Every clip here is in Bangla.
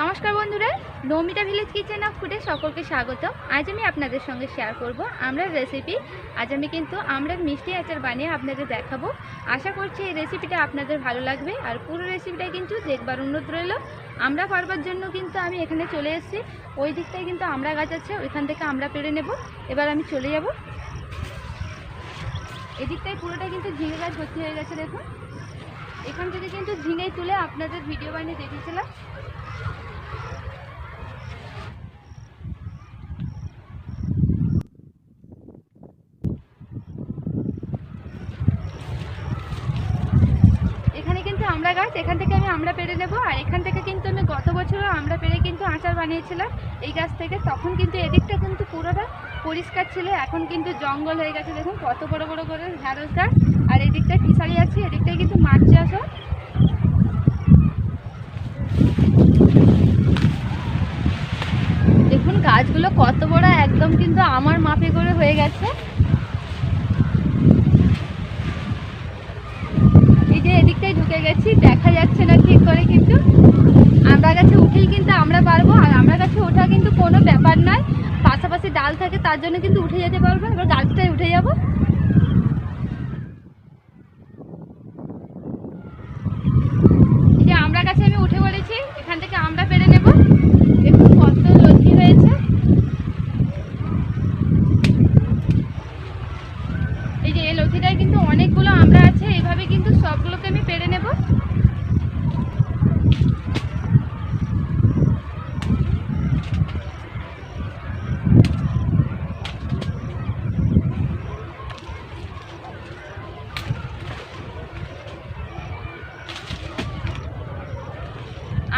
নমস্কার বন্ধুরা, নৌমিতা ভিলেজ কিচেন অফ ফুডে সকলকে স্বাগত আজ আমি আপনাদের সঙ্গে শেয়ার করব আমরার রেসিপি আজ আমি কিন্তু আমরার মিষ্টি আচার বানিয়ে আপনাদের দেখাবো। আশা করছি এই রেসিপিটা আপনাদের ভালো লাগবে। আর পুরো রেসিপিটা কিন্তু দেখবার অনুরোধ রইল। আমরা পারবার জন্য কিন্তু আমি এখানে চলে এসেছি। ওই দিকটায় কিন্তু আমরা গাছ আছে, ওইখান থেকে আমরা পেরে নেব। এবার আমি চলে যাব। এদিকটায় পুরোটা কিন্তু ঝিঙে গাছ ভর্তি হয়ে গেছে, দেখুন। এখান থেকে কিন্তু ঝিঙে তুলে আপনাদের ভিডিও বানিয়ে দেখিয়েছিলাম এখানে কিন্তু আমরা গাছ এখান থেকে আমি আমরা পেরে নেব। আর এখান থেকে কিন্তু আমি গত বছরও আমরা পেরে কিন্তু আচার বানিয়েছিলাম। এই গাছ থেকে তখন কিন্তু এদিকটা কিন্তু পুরোটা পরিষ্কার ছিল। এখন কিন্তু জঙ্গল হয়ে গেছে। দেখুন কত বড় বড় করে ঢ্যাঁড়স গাছ। আর এদিকটায় ফিশারি আছে, এদিকটায় কিন্তু মাছ চাষ হয়। দেখুন গাছগুলো কত বড়, একদম কিন্তু আমার মাপে করে হয়ে গেছে এই যে ঢুকে গেছি, দেখা যাচ্ছে না ঠিক করে কিন্তু। আমরা গাছে উঠেই কিন্তু আমরা পারব, আর আমরা গাছে ওঠা কিন্তু কোনো ব্যাপার নয়। পাশাপাশি ডাল থাকে, তার জন্য কিন্তু উঠে যেতে পারব, এবার গাছটায় উঠে যাব এই যে আমরা গাছে আমি উঠে পড়েছি এখান থেকে আমরা পেরে নেব দেখুন কত লতি হয়েছে এই যে এই লতিটায় কিন্তু অনেকগুলো আমরা আছে এইভাবে কিন্তু সবগুলোকে আমি পেরে নেব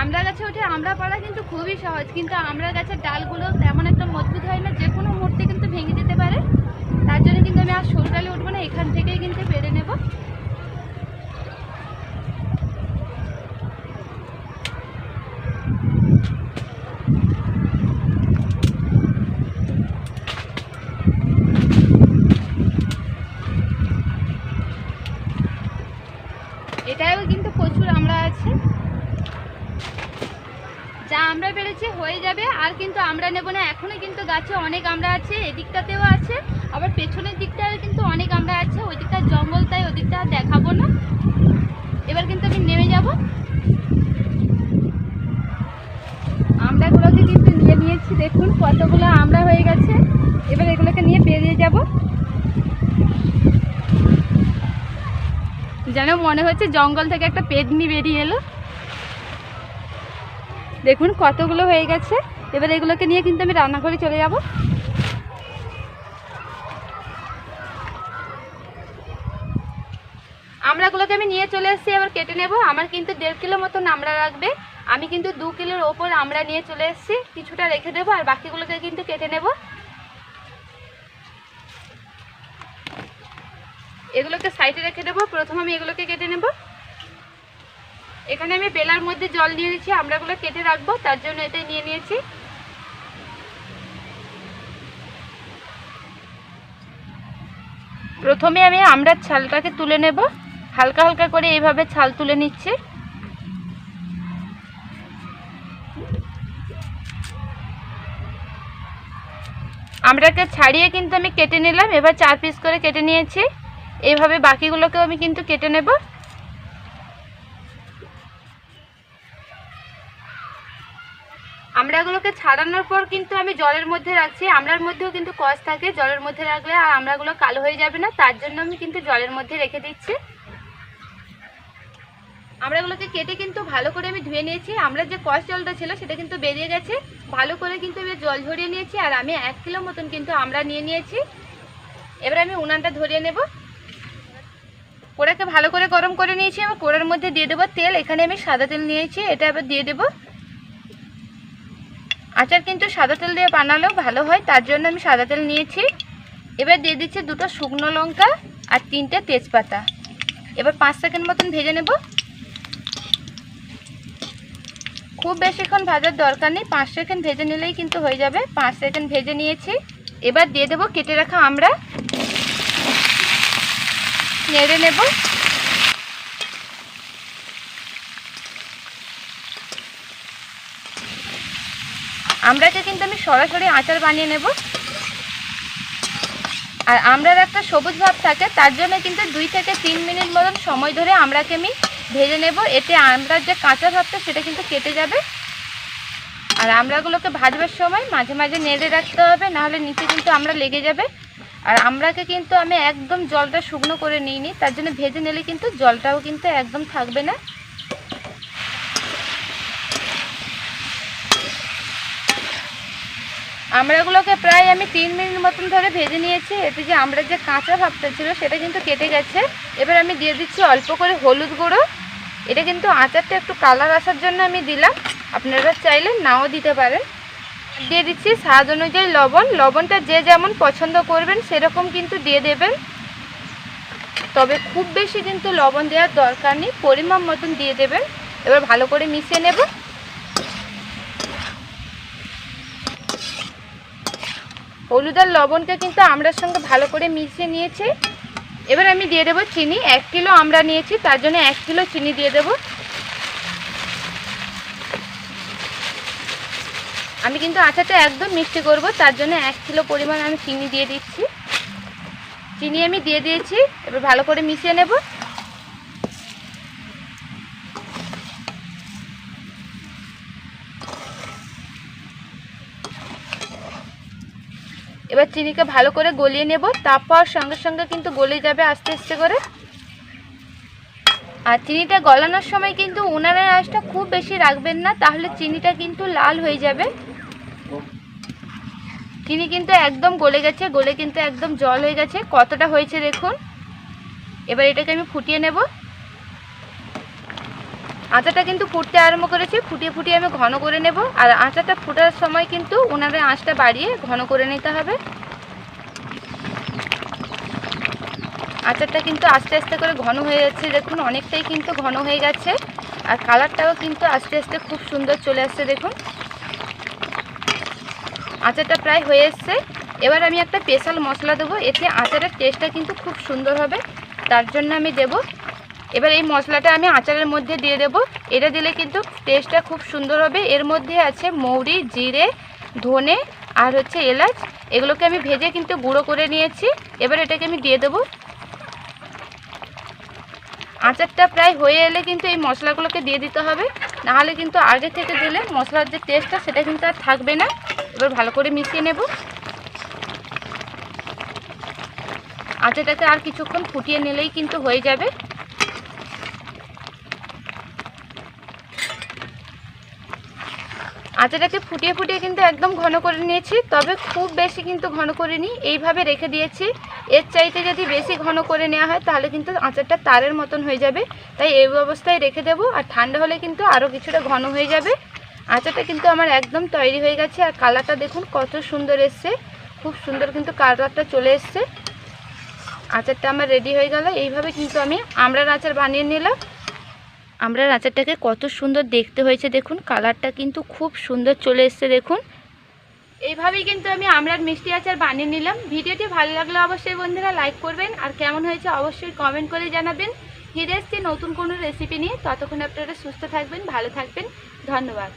আমরা গাছে উঠে আমরা পাড়া কিন্তু খুবই সহজ, কিন্তু আমরা গাছের ডালগুলো তেমন একটা মজবুত হয় না, যে কোনো মুহূর্তে কিন্তু ভেঙে যেতে পারে। তার জন্য কিন্তু আমি আর সরু ডালে উঠবো না, এখান থেকেই কিন্তু পেরে নেব। এটাও কিন্তু প্রচুর আমরা আছে। যা আমরা পেরেছি হয়ে যাবে, আর কিন্তু আমরা নেব না। এখনও কিন্তু গাছে অনেক আমরা আছে, এদিকটাতেও আছে, আবার পেছনের দিকটায় কিন্তু অনেক আমরা আছে ওই দিকটা জঙ্গল, তাই ওই দিকটা দেখাবো না। এবার কিন্তু আমি নেমে যাব। আমরাগুলোকে কিন্তু নিয়ে নিয়েছি, দেখুন কতগুলো আমরা হয়ে গেছে। এবার এগুলোকে নিয়ে বেরিয়ে যাব। যেন মনে হচ্ছে জঙ্গল থেকে একটা পেডনি বেরিয়ে এলো। দেখুন কতগুলো হয়ে গেছে। এবার এগুলোকে নিয়ে কিন্তু আমি রান্নাঘরে চলে যাব। আমড়াগুলোকে আমি নিয়ে চলে এসেছি, এবার কেটে নেব। আমার কিন্তু দেড় কিলো মতন আমড়া লাগবে। আমি কিন্তু দু কিলোর ওপর আমড়া নিয়ে চলে এসেছি। কিছুটা রেখে দেবো আর বাকিগুলোকে কিন্তু কেটে নেব। এগুলোকে সাইডে রেখে দেবো। প্রথম আমি এগুলোকে কেটে নেব। এখানে আমি বেলার মধ্যে জল নিয়ে নিয়েছি, আমরাগুলো কেটে রাখব, তার জন্য এটাই নিয়ে নিয়েছি। প্রথমে আমি আমড়ার ছালটাকে তুলে নেব, হালকা হালকা করে এইভাবে ছাল তুলে নিচ্ছি। আমড়াকে ছাড়িয়ে কিন্তু আমি কেটে নিলাম, এবার চার পিস করে কেটে নিয়েছি। এইভাবে বাকিগুলোকেও আমি কিন্তু কেটে নেব। আমড়াগুলোকে ছাড়ানোর পর কিন্তু আমি জলের মধ্যে রাখছি। আমড়ার মধ্যেও কিন্তু কষ থাকে, জলের মধ্যে রাখলে আর আমড়াগুলো কালো হয়ে যাবে না। তার জন্য আমি কিন্তু জলের মধ্যে রেখে দিচ্ছি। আমড়াগুলোকে কেটে কিন্তু ভালো করে আমি ধুয়ে নিয়েছি। আমরা যে কষ জলটা ছিল সেটা কিন্তু বেরিয়ে গেছে। ভালো করে কিন্তু আমি জল ঝরিয়ে নিয়েছি আর আমি এক কিলো মতন কিন্তু আমরা নিয়ে নিয়েছি। এবার আমি উনানটা ধরিয়ে নেব। কোড়াকে ভালো করে গরম করে নিয়েছি। আমি কোড়ার মধ্যে দিয়ে দেবো তেল। এখানে আমি সাদা তেল নিয়েছি। এটা এবার দিয়ে দেবো। আচার কিন্তু সাদা তেল দিয়ে বানালেও ভালো হয়, তার জন্য আমি সাদা তেল নিয়েছি। এবার দিয়ে দিচ্ছি দুটো শুকনো লঙ্কা আর তিনটে তেজপাতা। এবার পাঁচ সেকেন্ড মতন ভেজে নেব। খুব বেশিক্ষণ ভাজার দরকার নেই, পাঁচ সেকেন্ড ভেজে নিলেই কিন্তু হয়ে যাবে। পাঁচ সেকেন্ড ভেজে নিয়েছি। এবার দিয়ে দেবো কেটে রাখা আমরা। নেড়ে নেব। আমড়াকে কিন্তু আমি সরাসরি আচার বানিয়ে নেব। আর আমড়ার একটা সবুজ ভাব থাকে, তার জন্য কিন্তু দুই থেকে তিন মিনিট মতন সময় ধরে আমড়াকে আমি ভেজে নেব। এতে আমড়ার যে কাঁচা ভাবটা, সেটা কিন্তু কেটে যাবে। আর আমড়াগুলোকে ভাজবার সময় মাঝে মাঝে নেড়ে রাখতে হবে, নাহলে নিচে কিন্তু আমরা লেগে যাবে। আর আমড়াকে কিন্তু আমি একদম জলটা শুকনো করে নিইনি, তার জন্য ভেজে নিলে কিন্তু জলটাও কিন্তু একদম থাকবে না। আমড়াগুলোকে প্রায় আমি তিন মিনিট মতন ধরে ভেজে নিয়েছি। এতে যে আমড়ার যে কাঁচা ভাবটা ছিল, সেটা কিন্তু কেটে গেছে। এবার আমি দিয়ে দিচ্ছি অল্প করে হলুদ গুঁড়ো। এটা কিন্তু আচারটা একটু কালার আসার জন্য আমি দিলাম। আপনারা চাইলে নাও দিতে পারেন। দিয়ে দিচ্ছি স্বাদ অনুযায়ী লবণ। লবণটা যে যেমন পছন্দ করবেন, সেরকম কিন্তু দিয়ে দেবেন। তবে খুব বেশি কিন্তু লবণ দেওয়ার দরকার নেই। পরিমাণ মতন দিয়ে দেবেন। এবার ভালো করে মিশিয়ে নেব। হলুদ আর লবণকে কিন্তু আমড়ার সঙ্গে ভালো করে মিশিয়ে নিয়েছি। এবার আমি দিয়ে দেবো চিনি। এক কিলো আমরা নিয়েছি, তার জন্য এক কিলো চিনি দিয়ে দেবো। আমি কিন্তু আচারটা একদম মিষ্টি করব, তার জন্য এক কিলো পরিমাণ আমি চিনি দিয়ে দিচ্ছি। চিনি আমি দিয়ে দিয়েছি, এবার ভালো করে মিশিয়ে নেব। এবার চিনিকে ভালো করে গলিয়ে নেব, তারপর সঙ্গে সঙ্গে কিন্তু গলে যাবে আস্তে আস্তে করে। আর চিনিটা গলানোর সময় কিন্তু উনানের আঁশটা খুব বেশি রাখবেন না, তাহলে চিনিটা কিন্তু লাল হয়ে যাবে। চিনি কিন্তু একদম গলে গেছে, গলে কিন্তু একদম জল হয়ে গেছে। কতটা হয়েছে দেখুন। এবার এটাকে আমি ফুটিয়ে নেব। আচারটা কিন্তু ফুটতে আরম্ভ করেছি। ফুটিয়ে ফুটিয়ে আমি ঘন করে নেব। আর আচারটা ফুটার সময় কিন্তু উনানের আঁচটা বাড়িয়ে ঘন করে নিতে হবে। আচারটা কিন্তু আস্তে আস্তে করে ঘন হয়ে যাচ্ছে। দেখুন, অনেকটাই কিন্তু ঘন হয়ে গেছে। আর কালারটাও কিন্তু আস্তে আস্তে খুব সুন্দর চলে আসছে, দেখুন। আচারটা প্রায় হয়ে এসছে। এবার আমি একটা স্পেশাল মশলা দেবো। এতে আচারের টেস্টটা কিন্তু খুব সুন্দর হবে। তার জন্য আমি দেব এবার এই মশলাটা আমি আচারের মধ্যে দিয়ে দেব। এটা দিলে কিন্তু টেস্টটা খুব সুন্দর হবে। এর মধ্যে আছে মৌরি, জিরে, ধনে আর হচ্ছে এলাচ। এগুলোকে আমি ভেজে কিন্তু গুঁড়ো করে নিয়েছি। এবার এটাকে আমি দিয়ে দেবো। আচারটা প্রায় হয়ে এলে কিন্তু এই মশলাগুলোকে দিয়ে দিতে হবে। নাহলে কিন্তু আগে থেকে দিলে মশলার যে টেস্টটা সেটা কিন্তু আর থাকবে না। এবার ভালো করে মিশিয়ে নেব। আচারটাকে আর কিছুক্ষণ ফুটিয়ে নিলেই কিন্তু হয়ে যাবে। আচারটাকে ফুটিয়ে ফুটিয়ে কিন্তু একদম ঘন করে নিয়েছি, তবে খুব বেশি কিন্তু ঘন করিনি। এইভাবে রেখে দিয়েছি। এর চাইতে যদি বেশি ঘন করে নেওয়া হয়, তাহলে কিন্তু আচারটা তারের মতন হয়ে যাবে। তাই এই অবস্থায় রেখে দেবো, আর ঠান্ডা হলে কিন্তু আরও কিছুটা ঘন হয়ে যাবে। আচারটা কিন্তু আমার একদম তৈরি হয়ে গেছে, আর কালারটা দেখুন কত সুন্দর এসছে। খুব সুন্দর কিন্তু কালারটা চলে এসছে। আচারটা আমার রেডি হয়ে গেল। এইভাবে কিন্তু আমি আমড়ার আচার বানিয়ে নিলাম। আমড়ার আচারটাকে কত সুন্দর দেখতে হয়েছে দেখুন, কালারটা কিন্তু খুব সুন্দর চলে এসছে দেখুন। এইভাবেই কিন্তু আমি আমরার মিষ্টি আচার বানিয়ে নিলাম। ভিডিওটি ভালো লাগলে অবশ্যই বন্ধুরা লাইক করবেন, আর কেমন হয়েছে অবশ্যই কমেন্ট করে জানাবেন। ফিরে এসছি নতুন কোনো রেসিপি নিয়ে। ততক্ষণ আপনারা সুস্থ থাকবেন, ভালো থাকবেন। ধন্যবাদ।